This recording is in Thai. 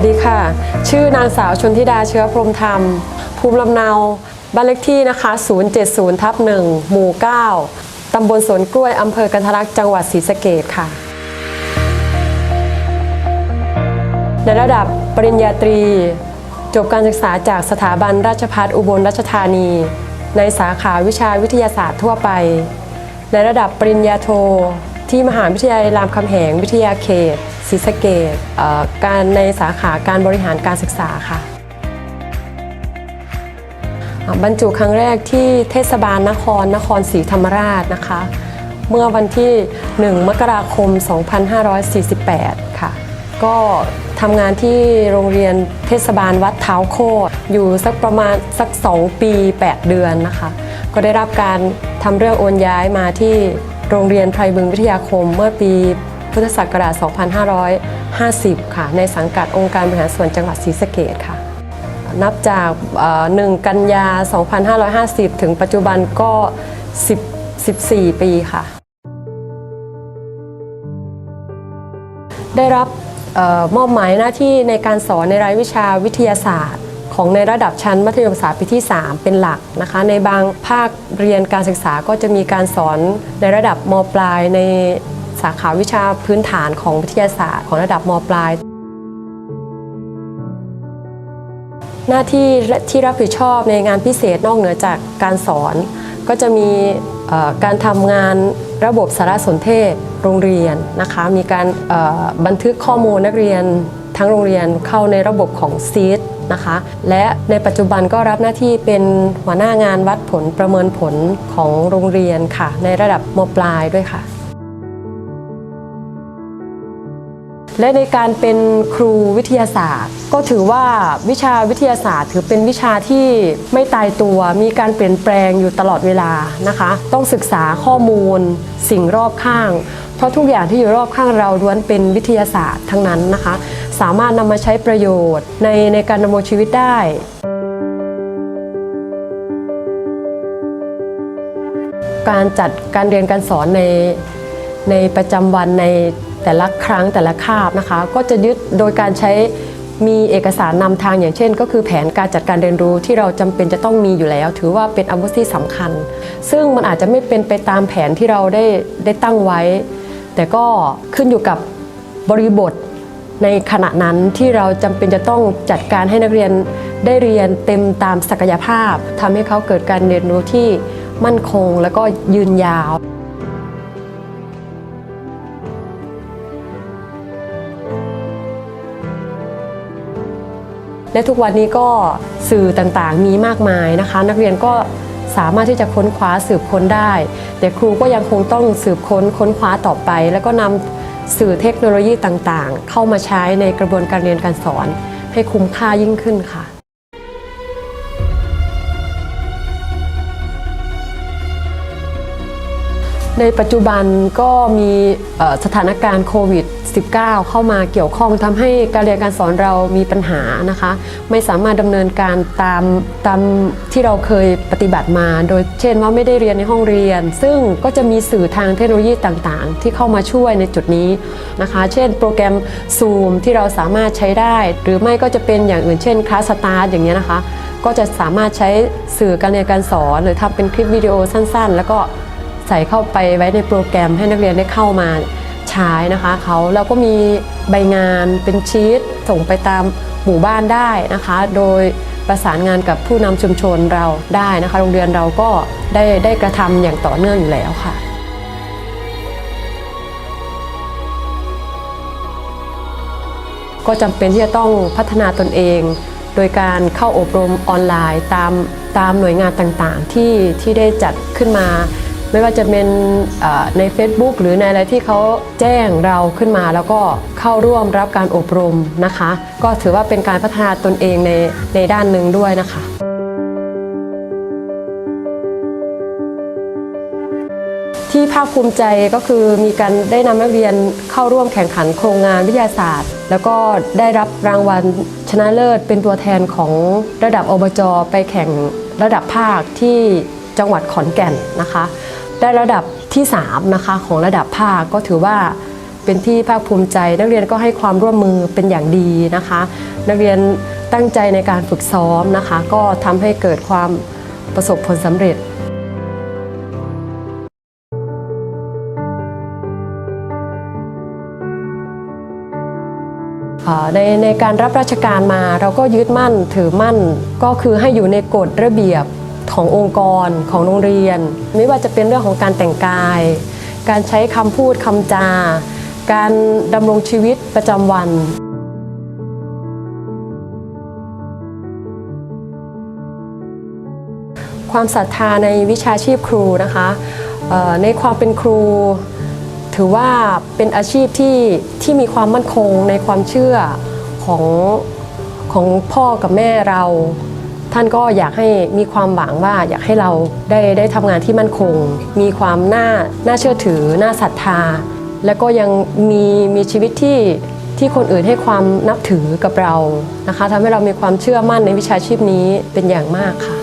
วัสดีค่ะ ชื่อนางสาวชนธิดาเชื้อพรมธรรม ภูมิลำเนาบ้านเลขที่นะคะ 070ทับ1หมู่ 9 ตำบลสวนกล้วยอำเภอกันทะลักจังหวัดศรีสะเกดค่ะ ในระดับปริญญาตรี จบการศึกษาจากสถาบันราชภัฏอุบลราชธานี ในสาขาวิชาวิทยาศาสตร์ทั่วไป ในระดับปริญญาโท ที่มหาวิทยาลัยรามคำแหงวิทยาเขต ศรีสะเกดการในสาขาการบริหารการศึกษาค่ะ บรรจุครั้งแรกที่เทศบาลนครนครศรีธรรมราชนะคะ เมื่อวันที่ 1 มกราคม 2548 ค่ะ ก็ทำงานที่โรงเรียนเทศบาลวัดเท้าโคตรอยู่สักประมาณสัก 2 ปี 8 เดือนนะคะ ก็ได้รับการทำเรื่องโอนย้ายมาที่โรงเรียนไพรบึงวิทยาคมเมื่อปี พุทธศักราช 2550 ค่ะ ในสังกัดองค์การบริหารส่วนจังหวัดศรีสะเกดค่ะ นับจาก 1 กันยา 2550 ถึงปัจจุบันก็ 10 14 ปีค่ะ ได้รับออมอบหมายหน้าที่ในการสอนในรายวิชาวิทยาศาสตร์ของในระดับชั้นมัธยมศึกษาปีที่ 3 เป็นหลักนะคะ ในบางภาคเรียนการศึกษาก็จะมีการสอนในระดับมปลายใน สาขาวิชาพื้นฐานของวิทยาศาสตร์ของระดับมปลาย หน้าที่ที่รับผิดชอบในงานพิเศษนอกเหนือจากการสอน ก็จะมีการทำงานระบบสารสนเทศโรงเรียนนะคะมีการบันทึกข้อมูลนักเรียนทั้งโรงเรียนเข้าในระบบของซีดนะคะและในปัจจุบันก็รับหน้าที่เป็นหัวหน้างานวัดผลประเมินผลของโรงเรียนค่ะ ในระดับมปลายด้วยค่ะ และในการเป็นครูวิทยาศาสตร์ ก็ถือว่าวิชาวิทยาศาสตร์ ถือเป็นวิชาที่ไม่ตายตัว มีการเปลี่ยนแปลงอยู่ตลอดเวลานะคะ ต้องศึกษาข้อมูล สิ่งรอบข้าง เพราะทุกอย่างที่อยู่รอบข้างเราล้วนเป็นวิทยาศาสตร์ทั้งนั้นนะคะ สามารถนำมาใช้ประโยชน์ในในการดำรงชีวิตได้การจัดการเรียนการสอนในในประจำวันใน แต่ละครั้งแต่ละคาบนะคะ ก็จะยึดโดยการใช้มีเอกสารนำทางอย่างเช่น ก็คือแผนการจัดการเรียนรู้ที่เราจำเป็นจะต้องมีอยู่แล้ว ถือว่าเป็นอาวุธที่สำคัญ ซึ่งมันอาจจะไม่เป็นไปตามแผนที่เราได้ได้ตั้งไว้ แต่ก็ขึ้นอยู่กับบริบทในขณะนั้นที่เราจำเป็นจะต้องจัดการให้นักเรียนได้เรียนเต็มตามศักยภาพทำให้เขาเกิดการเรียนรู้ที่มั่นคง แล้วก็ยืนยาว และทุกวันนี้ก็สื่อต่างๆ มีมากมายนะคะ นักเรียนก็สามารถที่จะค้นคว้าสืบค้นได้ แต่ครูก็ยังคงต้องสืบค้นค้นคว้าต่อไป แล้วก็นำสื่อเทคโนโลยีต่างๆ เข้ามาใช้ในกระบวนการเรียนการสอน ให้คุ้มค่ายิ่งขึ้นค่ะ ในปัจจุบันก็มีสถานการณ์โควิด -19 เข้ามาเกี่ยวข้องทำให้การเรียนการสอนเรามีปัญหานะคะ ไม่สามารถดำเนินการตามตามที่เราเคยปฏิบัติมา โดยเช่นว่าไม่ได้เรียนในห้องเรียน ซึ่งก็จะมีสื่อทางเทคโนโลยีต่างๆ ที่เข้ามาช่วยในจุดนี้นะคะ เช่น โปรแกรม Zoom ที่เราสามารถใช้ได้ หรือไม่ก็จะเป็นอย่างอื่นเช่นคลาสสตาร์ทอย่างเงี้ยนะคะ ก็จะสามารถใช้สื่อการเรียนการสอน หรือทำเป็นคลิปวิดีโอสั้น ๆ แล้วก็ ใส่เข้าไปไว้ในโปรแกรมให้นักเรียนได้เข้ามาใช้นะคะเขาแล้วก็มีใบงานเป็นชีตส่งไปตามหมู่บ้านได้นะคะ โดยประสานงานกับผู้นำชุมชนเราได้นะคะ โรงเรียนเราก็ได้ได้กระทำอย่างต่อเนื่องอยู่แล้วค่ะก็จำเป็นที่จะต้องพัฒนาตนเอง โดยการเข้าอบรมออนไลน์ตามตามหน่วยงานต่างๆ ที่ที่ได้จัดขึ้นมา ไม่ว่าจะเป็นใน Facebook หรือในอะไรที่เขาแจ้งเราขึ้นมา แล้วก็เข้าร่วมรับการอบรมนะคะ ก็ถือว่าเป็นการพัฒนาตนเองในในด้านหนึ่งด้วยนะคะที่ภาคภูมิใจก็คือมีการได้นำนักเรียนเข้าร่วมแข่งขันโครงงานวิทยาศาสตร์ แล้วก็ได้รับรางวัลชนะเลิศเป็นตัวแทนของระดับอบจ ไปแข่งระดับภาคที่ จังหวัดขอนแก่นนะคะ ได้ระดับที่3นะคะของระดับภาคก็ถือว่าเป็นที่ภาคภูมิใจ นักเรียนก็ให้ความร่วมมือเป็นอย่างดีนะคะ นักเรียนตั้งใจในการฝึกซ้อมนะคะ ก็ทำให้เกิดความประสบผลสำเร็จในในการรับราชการมาเราก็ยึดมั่นถือมั่นก็คือให้อยู่ในกฎระเบียบ ขององค์กรของโรงเรียน ไม่ว่าจะเป็นเรื่องของการแต่งกาย การใช้คำพูดคำจา การดำรงชีวิตประจำวันความศรัทธาในวิชาชีพครูนะคะในความเป็นครู ถือว่าเป็นอาชีพที่ที่มีความมั่นคงในความเชื่อของของพ่อกับแม่เรา ท่านก็อยากให้มีความหวังว่าอยากให้เราได้ได้ทำงานที่มั่นคง มีความน่าน่าเชื่อถือ น่าศรัทธา แล้วก็ยังมีมีชีวิตที่ที่คนอื่นให้ความนับถือกับเรานะคะทำให้เรามีความเชื่อมั่นในวิชาชีพนี้เป็นอย่างมากค่ะ